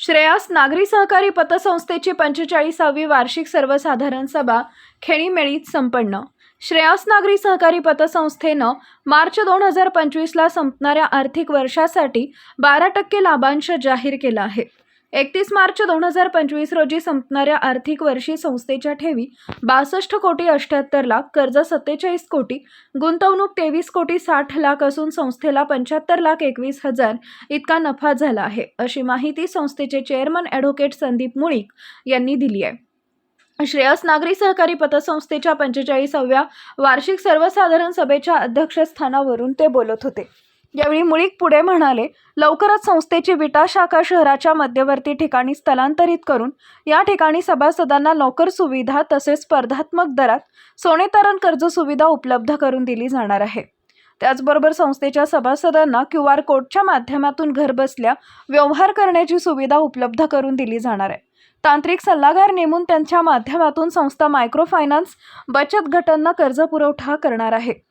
श्रेयास नागरी सहकारी पतसंस्थेची पंचेचाळीसावी वार्षिक सर्वसाधारण सभा खेळीमेळीत संपन्न. श्रेयास नागरी सहकारी पतसंस्थेनं मार्च दोन हजार पंचवीसला संपणाऱ्या आर्थिक वर्षासाठी बारा टक्के लाभांश जाहीर केला आहे. एकतीस मार्च दोन हजार पंचवीस रोजी संपणाऱ्या आर्थिक वर्षी संस्थेच्या ठेवी बासष्ट कोटी अठ्ठ्याहत्तर लाख कर्ज सत्तेचाळीस कोटी गुंतवणूक तेवीस कोटी साठ लाख असून संस्थेला पंच्याहत्तर लाख एकवीस हजार इतका नफा झाला आहे अशी माहिती संस्थेचे चेअरमन ॲडव्होकेट संदीप मुळीक यांनी दिली आहे. श्रेयस नागरी सहकारी पतसंस्थेच्या पंचेचाळीसाव्या वार्षिक सर्वसाधारण सभेच्या अध्यक्षस्थानावरून ते बोलत होते. यावेळी मुळीक पुढे म्हणाले लवकरच संस्थेची विटा शाखा शहराच्या मध्यवर्ती ठिकाणी स्थलांतरित करून या ठिकाणी सभासदांना नोकर सुविधा तसेच स्पर्धात्मक दरात सोनेतारण कर्ज सुविधा उपलब्ध करून दिली जाणार आहे. त्याचबरोबर संस्थेच्या सभासदांना क्यू आर कोडच्या माध्यमातून घरबसल्या व्यवहार करण्याची सुविधा उपलब्ध करून दिली जाणार आहे. तांत्रिक सल्लागार नेमून त्यांच्या माध्यमातून संस्था मायक्रो फायनान्स बचत गटांना कर्ज पुरवठा करणार आहे.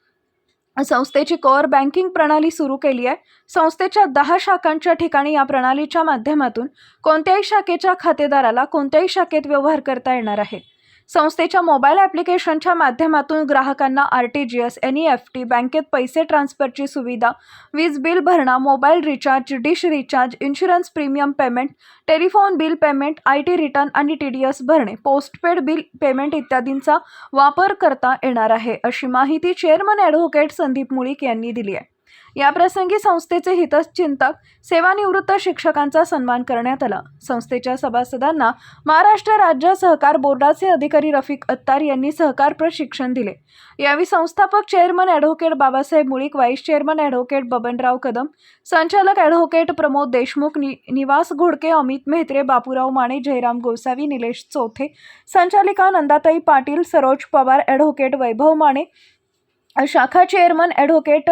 संस्थेची कोअर बँकिंग प्रणाली सुरू केली आहे. संस्थेच्या दहा शाखांच्या ठिकाणी या प्रणालीच्या माध्यमातून कोणत्याही शाखेच्या खातेदाराला कोणत्याही शाखेत व्यवहार करता येणार आहे. संस्थेच्या मोबाईल ॲप्लिकेशनच्या माध्यमातून ग्राहकांना R T G S N E F T बँकेत पैसे ट्रान्सफरची सुविधा वीज बिल भरणा mobile recharge dish recharge insurance premium payment telephone bill payment I T return आणि टी डी एस भरणे पोस्टपेड बिल पेमेंट इत्यादींचा वापर करता येणार आहे अशी माहिती चेअरमन ॲडव्होकेट संदीप मुळीक यांनी दिली आहे. याप्रसंगी संस्थेचे हितचिंतक सेवानिवृत्त शिक्षकांचा सन्मान करण्यात आला. संस्थेच्या सभासदांना महाराष्ट्र राज्य सहकार बोर्डाचे अधिकारी रफिक अत्तार यांनी सहकार प्रशिक्षण दिले. यावेळी संस्थापक chairman advocate Babasaheb Mulik vice chairman advocate Babanrao Kadam संचालक ॲडव्होकेट प्रमोद देशमुख नि निवास घोडके अमित मेहत्रे बापूराव माने जयराम गोसावी निलेश चौथे संचालिका नंदाताई पाटील सरोज पवार ॲडव्होकेट वैभव माने शाखा chairman advocate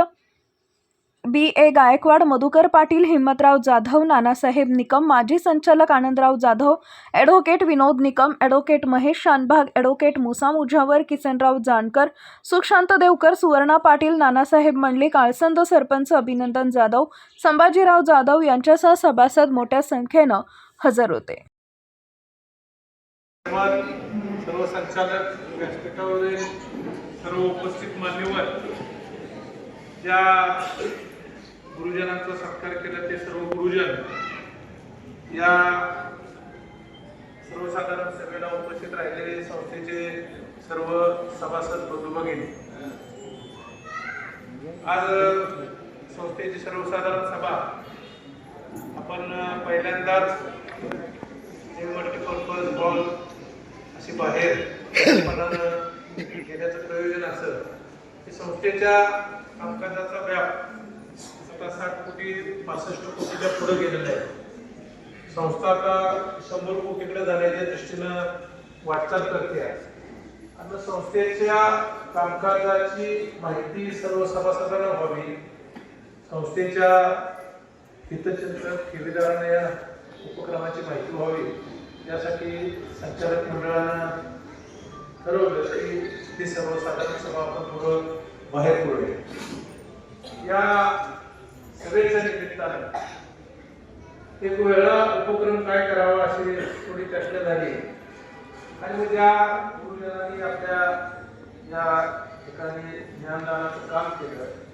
B. A. Gaikwad Madhukar Patil Himmatrao Jadhav Nanasaheb Nikam माजी संचालक Anandrao Jadhav advocate Vinod Nikam advocate Mahesh Shanbhag advocate Musa Mujawar Kisanrao Jankar Sushant Devkar Suvarna Patil Nanasaheb मंडली काळसंद सरपंच अभिनंदन जाधव संभाजीराव जाधव यांच्यासह सभासद मोठ्या संख्येनं हजर होते. सर्व संचालक व्यासपीठावरील सर्व उपस्थित मान्यवर ज्या गुरुजनांचा सत्कार केला ते सर्व गुरुजन या सर्वसाधारण सभेला उपस्थित राहिलेले संस्थेचे सर्व सभासद बंधू भगिनी. आज संस्थेची सर्वसाधारण सभा आपण पहिल्यांदाच मल्टीपर्पज हॉल अशी बाहेर घेण्याचं प्रयोजन असं संस्थेच्या कामकाजाचा व्याप पासष्ट कोटीच्या पुढे गेलेलं आहे. संस्था आता शंभर कोटीकडे जाण्याच्या दृष्टीनं वाटचाल करते आहे. आणि संस्थेच्या कामकाजाची माहिती सर्व सभासदांना व्हावी. संस्थेच्या हितचिंतक ठेवीदारांना या उपक्रमाची माहिती व्हावी. यासाठी संचालक मंडळानं ठरवलं की ती सर्वसाधारण सभा आपण थोडं बाहेर पडूया. या शुभेच्छा निमित्तानं एक वेळा उपक्रम काय करावा अशी थोडी चर्चा झाली. आणि मग त्या गुरुजनांनी आपल्या या ठिकाणी ज्ञानदानाचं काम केलं.